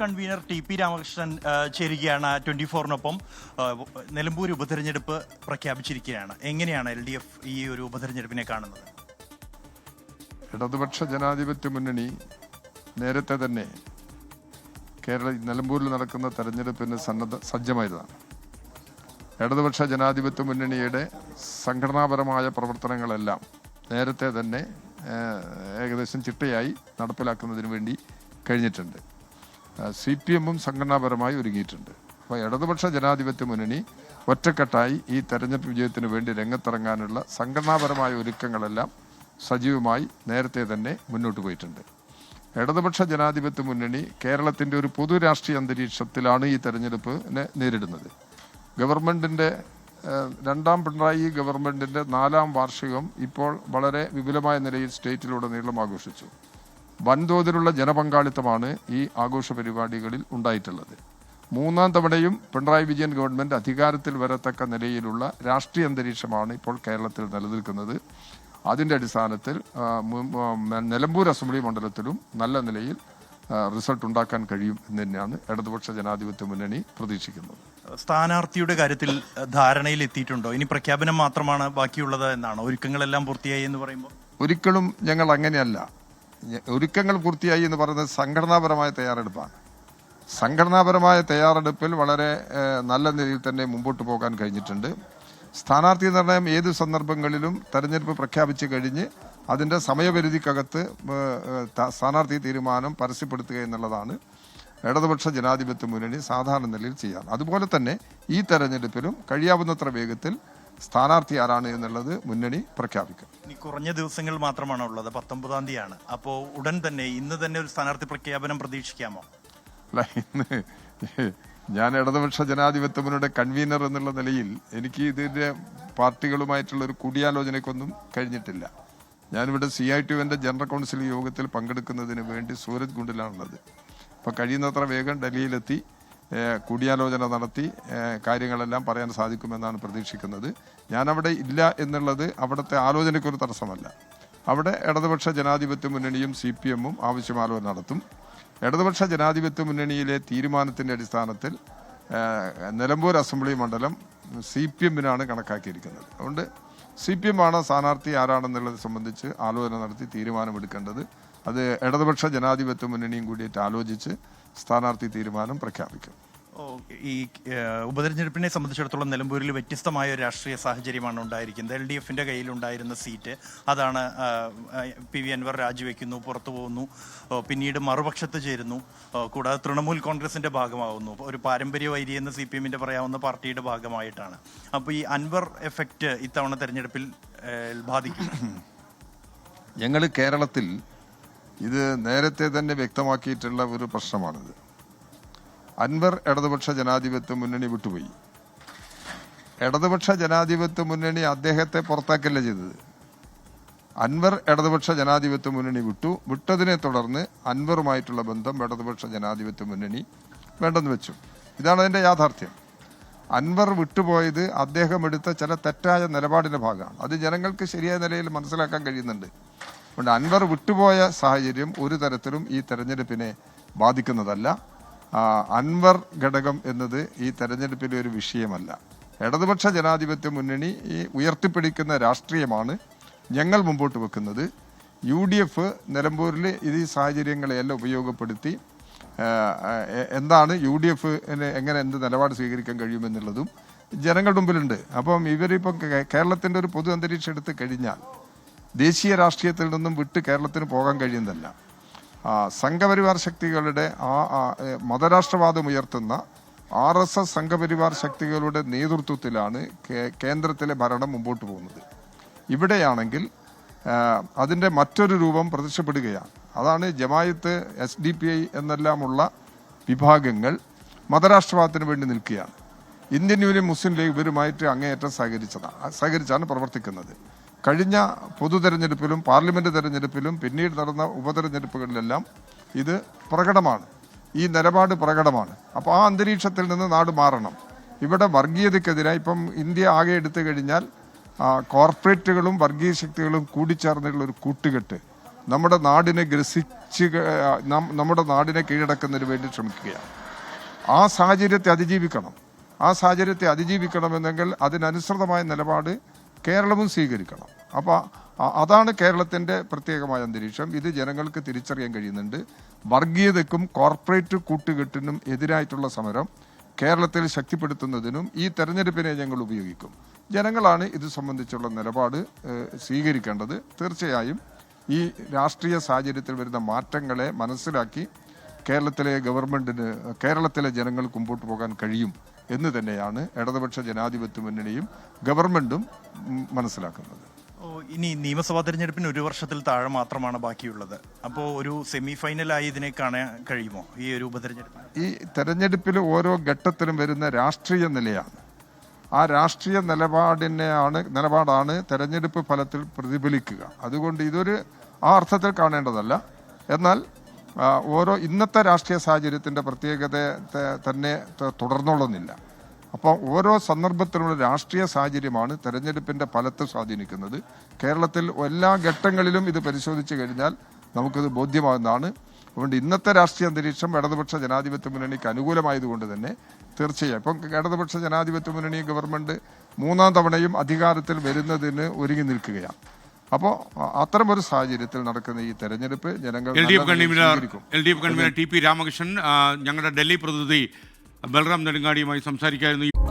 Convener T P Ramakrishnan ചേരുകയാണ് twenty ഫോറിനൊപ്പം Nilambur ഉപതെരഞ്ഞെടുപ്പ് പ്രഖ്യാപിച്ചിരിക്കുകയാണ്. എങ്ങനെയാണ് എൽ ഡി എഫ് ഈ ഒരു ഉപതെരഞ്ഞെടുപ്പിനെ കാണുന്നത്? ഇടതുപക്ഷ ജനാധിപത്യ മുന്നണി നേരത്തെ തന്നെ കേരള നിലമ്പൂരിൽ നടക്കുന്ന തെരഞ്ഞെടുപ്പിന് സന്നദ്ധ സജ്ജമായതാണ്. ഇടതുപക്ഷ ജനാധിപത്യ മുന്നണിയുടെ സംഘടനാപരമായ പ്രവർത്തനങ്ങളെല്ലാം നേരത്തെ തന്നെ ഏകദേശം ചിട്ടയായി നടപ്പിലാക്കുന്നതിന് വേണ്ടി കഴിഞ്ഞിട്ടുണ്ട്. സി പി എമ്മും സംഘടനാപരമായി ഒരുങ്ങിയിട്ടുണ്ട്. അപ്പോൾ ഇടതുപക്ഷ ജനാധിപത്യ മുന്നണി ഒറ്റക്കെട്ടായി ഈ തെരഞ്ഞെടുപ്പ് വിജയത്തിന് വേണ്ടി രംഗത്തിറങ്ങാനുള്ള സംഘടനാപരമായ ഒരുക്കങ്ങളെല്ലാം സജീവമായി നേരത്തെ തന്നെ മുന്നോട്ട് പോയിട്ടുണ്ട്. ഇടതുപക്ഷ ജനാധിപത്യ മുന്നണി കേരളത്തിന്റെ ഒരു പൊതു രാഷ്ട്രീയ അന്തരീക്ഷത്തിലാണ് ഈ തെരഞ്ഞെടുപ്പിനെ നേരിടുന്നത്. ഗവൺമെന്റിന്റെ രണ്ടാം പിണറായി ഗവൺമെന്റിന്റെ നാലാം വാർഷികം ഇപ്പോൾ വളരെ വിപുലമായ നിലയിൽ സ്റ്റേറ്റിലുടനീളം ആഘോഷിച്ചു. വൻതോതിലുള്ള ജനപങ്കാളിത്തമാണ് ഈ ആഘോഷ പരിപാടികളിൽ ഉണ്ടായിട്ടുള്ളത്. മൂന്നാം തവണയും പിണറായി വിജയൻ ഗവൺമെന്റ് അധികാരത്തിൽ വരത്തക്ക നിലയിലുള്ള രാഷ്ട്രീയ അന്തരീക്ഷമാണ് ഇപ്പോൾ കേരളത്തിൽ നിലനിൽക്കുന്നത്. അതിന്റെ അടിസ്ഥാനത്തിൽ നിലമ്പൂർ അസംബ്ലി മണ്ഡലത്തിലും നല്ല നിലയിൽ റിസൾട്ട് ഉണ്ടാക്കാൻ കഴിയും എന്ന് തന്നെയാണ് ഇടതുപക്ഷ ജനാധിപത്യ മുന്നണി പ്രതീക്ഷിക്കുന്നത്. സ്ഥാനാർത്ഥിയുടെ കാര്യത്തിൽ ധാരണയിൽ എത്തിയിട്ടുണ്ടോ? ഇനി പ്രഖ്യാപനം മാത്രമാണ് ബാക്കിയുള്ളത് എന്നാണ്? ഒരുക്കങ്ങളെല്ലാം പൂർത്തിയായി എന്ന് പറയുമ്പോൾ? ഒരിക്കലും ഞങ്ങൾ അങ്ങനെയല്ല. ഒരുക്കങ്ങൾ പൂർത്തിയായി എന്ന് പറയുന്നത് സംഘടനാപരമായ തയ്യാറെടുപ്പാണ്. സംഘടനാപരമായ തയ്യാറെടുപ്പിൽ വളരെ നല്ല നിലയിൽ തന്നെ മുമ്പോട്ട് പോകാൻ കഴിഞ്ഞിട്ടുണ്ട്. സ്ഥാനാർത്ഥി നിർണയം ഏത് സന്ദർഭങ്ങളിലും തെരഞ്ഞെടുപ്പ് പ്രഖ്യാപിച്ചു കഴിഞ്ഞ് അതിന്റെ സമയപരിധിക്കകത്ത് സ്ഥാനാർത്ഥി തീരുമാനം പരസ്യപ്പെടുത്തുക എന്നുള്ളതാണ് ഇടതുപക്ഷ ജനാധിപത്യ മുന്നണി സാധാരണ നിലയിൽ ചെയ്യാറ്. അതുപോലെ തന്നെ ഈ തെരഞ്ഞെടുപ്പിലും കഴിയാവുന്നത്ര വേഗത്തിൽ സ്ഥാനാർത്ഥി ആരാണ് എന്നുള്ളത് മുന്നണി പ്രഖ്യാപിക്കും. ഇനി കുറഞ്ഞ ദിവസങ്ങൾ മാത്രമാണ് ഉള്ളത്. പത്തൊമ്പതാം തീയതിയാണ്. അപ്പോൾ ഉടൻ തന്നെ ഇന്ന് തന്നെ ഒരു സ്ഥാനാർത്ഥി പ്രഖ്യാപനം പ്രതീക്ഷിക്കാമോ? അല്ല ഇന്ന് ഞാൻ ഇടതുപക്ഷ ജനാധിപത്യ മുന്നണിയുടെ കൺവീനർ എന്നുള്ള നിലയിൽ എനിക്ക് ഇതിന്റെ പാർട്ടികളുമായിട്ടുള്ള ഒരു കൂടിയാലോചനയ്ക്കൊന്നും കഴിഞ്ഞിട്ടില്ല. ഞാനിവിടെ സി ഐ ടുവിന്റെ ജനറൽ കൗൺസിൽ യോഗത്തിൽ പങ്കെടുക്കുന്നതിന് വേണ്ടി സൂരജ് ഗുണ്ടിലാണുള്ളത്. അപ്പോൾ കഴിയുന്നത്ര വേഗം ഡൽഹിയിലെത്തി കൂടിയാലോചന നടത്തി കാര്യങ്ങളെല്ലാം പറയാൻ സാധിക്കുമെന്നാണ് പ്രതീക്ഷിക്കുന്നത്. ഞാനവിടെ ഇല്ല എന്നുള്ളത് അവിടുത്തെ ആലോചനയ്ക്കൊരു തടസ്സമല്ല. അവിടെ ഇടതുപക്ഷ ജനാധിപത്യ മുന്നണിയും സി പി എമ്മും ആവശ്യമാലോചന നടത്തും. ഇടതുപക്ഷ ജനാധിപത്യ മുന്നണിയിലെ തീരുമാനത്തിന്റെ അടിസ്ഥാനത്തിൽ നിലമ്പൂർ അസംബ്ലി മണ്ഡലം സി പി എമ്മിനാണ് കണക്കാക്കിയിരിക്കുന്നത്. അതുകൊണ്ട് സി പി എം ആണ് സ്ഥാനാർത്ഥി ആരാണെന്നുള്ളത് സംബന്ധിച്ച് ആലോചന നടത്തി തീരുമാനമെടുക്കേണ്ടത്. അത് ഇടതുപക്ഷ ജനാധിപത്യ മുന്നണിയും കൂടിയിട്ട് ആലോചിച്ച് സ്ഥാനാർത്ഥി തീരുമാനം പ്രഖ്യാപിക്കും. ഈ ഉപതെരഞ്ഞെടുപ്പിനെ സംബന്ധിച്ചിടത്തോളം നിലമ്പൂരിൽ വ്യത്യസ്തമായ ഒരു രാഷ്ട്രീയ സാഹചര്യമാണ് ഉണ്ടായിരിക്കുന്നത്. എൽ ഡി എഫിന്റെ കയ്യിലുണ്ടായിരുന്ന സീറ്റ് അതാണ് പി വി അൻവർ രാജിവെക്കുന്നു പുറത്തു പോകുന്നു പിന്നീട് മറുപക്ഷത്ത് ചേരുന്നു കൂടാതെ തൃണമൂൽ കോൺഗ്രസിന്റെ ഭാഗമാവുന്നു. ഒരു പാരമ്പര്യ വൈരി എന്ന് സി പി എമ്മിന്റെ പറയാവുന്ന പാർട്ടിയുടെ ഭാഗമായിട്ടാണ്. അപ്പോൾ ഈ അൻവർ എഫക്റ്റ് ഇത്തവണ തെരഞ്ഞെടുപ്പിൽ ബാധിക്കും. ഞങ്ങൾ കേരളത്തിൽ ഇത് നേരത്തെ തന്നെ വ്യക്തമാക്കിയിട്ടുള്ള ഒരു പ്രശ്നമാണിത്. അൻവർ ഇടതുപക്ഷ ജനാധിപത്യ മുന്നണി വിട്ടുപോയി. ഇടതുപക്ഷ ജനാധിപത്യ മുന്നണി അദ്ദേഹത്തെ പുറത്താക്കല്ല ചെയ്തത്? അൻവർ ഇടതുപക്ഷ ജനാധിപത്യ മുന്നണി വിട്ടു. വിട്ടതിനെ തുടർന്ന് അൻവറുമായിട്ടുള്ള ബന്ധം ഇടതുപക്ഷ ജനാധിപത്യ മുന്നണി വേണ്ടെന്ന് വെച്ചു. ഇതാണ് അതിന്റെ യാഥാർത്ഥ്യം. അൻവർ വിട്ടുപോയത് അദ്ദേഹം എടുത്ത ചില തെറ്റായ നിലപാടിന്റെ ഭാഗമാണ്. അത് ജനങ്ങൾക്ക് ശരിയായ നിലയിൽ മനസ്സിലാക്കാൻ കഴിയുന്നുണ്ട്. അതുകൊണ്ട് അൻവർ വിട്ടുപോയ സാഹചര്യം ഒരു തരത്തിലും ഈ തെരഞ്ഞെടുപ്പിനെ ബാധിക്കുന്നതല്ല. അൻവർ ഘടകം എന്നത് ഈ തെരഞ്ഞെടുപ്പിലെ ഒരു വിഷയമല്ല. ഇടതുപക്ഷ ജനാധിപത്യ മുന്നണി ഈ ഉയർത്തിപ്പിടിക്കുന്ന രാഷ്ട്രീയമാണ് ഞങ്ങൾ മുമ്പോട്ട് വെക്കുന്നത്. യു ഡി എഫ് നിലമ്പൂരിൽ ഈ സാഹചര്യങ്ങളെയെല്ലാം ഉപയോഗപ്പെടുത്തി എന്താണ് യു ഡി എഫ് എങ്ങനെ എന്ത് നിലപാട് സ്വീകരിക്കാൻ കഴിയുമെന്നുള്ളതും ജനങ്ങളുടെ മുമ്പിലുണ്ട്. അപ്പം ഇവരിപ്പം കേരളത്തിന്റെ ഒരു പൊതു അന്തരീക്ഷം എടുത്ത് കഴിഞ്ഞാൽ ദേശീയ രാഷ്ട്രീയത്തിൽ നിന്നും വിട്ട് കേരളത്തിന് പോകാൻ കഴിയുന്നതല്ല. സംഘപരിവാർ ശക്തികളുടെ ആ മതരാഷ്ട്രവാദം ഉയർത്തുന്ന ആർ എസ് എസ് സംഘപരിവാർ ശക്തികളുടെ നേതൃത്വത്തിലാണ് കേന്ദ്രത്തിലെ ഭരണം മുമ്പോട്ട് പോകുന്നത്. ഇവിടെയാണെങ്കിൽ അതിന്റെ മറ്റൊരു രൂപം പ്രത്യക്ഷപ്പെടുകയാണ്. അതാണ് Jamaat S D P I എന്നെല്ലാമുള്ള വിഭാഗങ്ങൾ മതരാഷ്ട്രവാദത്തിന് വേണ്ടി നിൽക്കുകയാണ്. ഇന്ത്യൻ യൂണിയൻ മുസ്ലിം ലീഗ് ഇവരുമായിട്ട് അങ്ങേയറ്റം സഹകരിച്ചതാണ് സഹകരിച്ചാണ് പ്രവർത്തിക്കുന്നത്. കഴിഞ്ഞ പൊതു തെരഞ്ഞെടുപ്പിലും പാർലമെന്റ് തെരഞ്ഞെടുപ്പിലും പിന്നീട് നടന്ന ഉപതെരഞ്ഞെടുപ്പുകളിലെല്ലാം ഇത് പ്രകടമാണ്. ഈ നിലപാട് പ്രകടമാണ്. അപ്പോൾ ആ അന്തരീക്ഷത്തിൽ നിന്ന് നാട് മാറണം. ഇവിടെ വർഗീയതയ്ക്കെതിരായി ഇപ്പം ഇന്ത്യ ആകെ എടുത്തു കഴിഞ്ഞാൽ കോർപ്പറേറ്റുകളും വർഗീയ ശക്തികളും കൂടിച്ചേർന്നുള്ള ഒരു കൂട്ടുകെട്ട് നമ്മുടെ നാടിനെ ഗ്രസിച്ച് നമ്മുടെ നാടിനെ കീഴടക്കുന്നതിന് വേണ്ടി ശ്രമിക്കുകയാണ്. ആ സാഹചര്യത്തെ അതിജീവിക്കണം. ആ സാഹചര്യത്തെ അതിജീവിക്കണമെന്നെങ്കിൽ അതിനനുസൃതമായ നിലപാട് കേരളവും സ്വീകരിക്കണം. അപ്പോൾ അതാണ് കേരളത്തിന്റെ പ്രത്യേകമായ അന്തരീക്ഷം. ഇത് ജനങ്ങൾക്ക് തിരിച്ചറിയാൻ കഴിയുന്നുണ്ട്. വർഗീയതയ്ക്കും കോർപ്പറേറ്റ് കൂട്ടുകെട്ടിനും എതിരായിട്ടുള്ള സമരം കേരളത്തിൽ ശക്തിപ്പെടുത്തുന്നതിനും ഈ തെരഞ്ഞെടുപ്പിനെ ഞങ്ങൾ ഉപയോഗിക്കും. ജനങ്ങളാണ് ഇത് സംബന്ധിച്ചുള്ള നിലപാട് സ്വീകരിക്കേണ്ടത്. തീർച്ചയായും ഈ രാഷ്ട്രീയ സാഹചര്യത്തിൽ വരുന്ന മാറ്റങ്ങളെ മനസ്സിലാക്കി കേരളത്തിലെ ഗവൺമെന്റിന് കേരളത്തിലെ ജനങ്ങൾക്ക് മുമ്പോട്ട് പോകാൻ കഴിയും എന്ന് തന്നെയാണ് ഇടതുപക്ഷ ജനാധിപത്യ മുന്നണിയും ഗവൺമെന്റും മനസ്സിലാക്കുന്നത്. ഇനി നിയമസഭാ തെരഞ്ഞെടുപ്പിന് ഒരു വർഷത്തിൽ താഴെ മാത്രമാണ് ബാക്കിയുള്ളത്. അപ്പോൾ ഒരു സെമി ഫൈനലായി ഇതിനെ കാണാൻ കഴിയുമോ? ഈ ഒരു ഉപതെരഞ്ഞെടുപ്പ് ഈ തെരഞ്ഞെടുപ്പിൽ ഓരോ ഘട്ടത്തിലും വരുന്ന രാഷ്ട്രീയ നിലയാണ്. ആ രാഷ്ട്രീയ നിലപാടിനെയാണ് നിലപാടാണ് തെരഞ്ഞെടുപ്പ് ഫലത്തിൽ പ്രതിഫലിക്കുക. അതുകൊണ്ട് ഇതൊരു ആ അർത്ഥത്തിൽ കാണേണ്ടതല്ല. എന്നാൽ ഓരോ ഇന്നത്തെ രാഷ്ട്രീയ സാഹചര്യത്തിന്റെ പ്രത്യേകത തന്നെ തുടർന്നോളുന്നില്ല അപ്പോൾ ഓരോ സന്ദർഭത്തിലുള്ള രാഷ്ട്രീയ സാഹചര്യമാണ് തെരഞ്ഞെടുപ്പിന്റെ ഫലത്തെ സ്വാധീനിക്കുന്നത്. കേരളത്തിൽ എല്ലാ ഘട്ടങ്ങളിലും ഇത് പരിശോധിച്ചു കഴിഞ്ഞാൽ നമുക്കിത് ബോധ്യമാകുന്നതാണ് അതുകൊണ്ട് ഇന്നത്തെ രാഷ്ട്രീയ അന്തരീക്ഷം ഇടതുപക്ഷ ജനാധിപത്യ മുന്നണിക്ക് അനുകൂലമായതുകൊണ്ട് തന്നെ തീർച്ചയായും. ഇപ്പം ഇടതുപക്ഷ ജനാധിപത്യ മുന്നണി ഗവൺമെന്റ് മൂന്നാം തവണയും അധികാരത്തിൽ വരുന്നതിന് ഒരുങ്ങി നിൽക്കുകയാണ്. അപ്പോൾ അത്തരം ഒരു സാഹചര്യത്തിൽ നടക്കുന്ന ഈ തെരഞ്ഞെടുപ്പ് ജനങ്ങൾ. L D F convener T P Ramakrishnan ഞങ്ങളുടെ ഡൽഹി പ്രതിനിധി ബൽറാം നെടുങ്ങാടിയുമായി സംസാരിക്കായിരുന്നു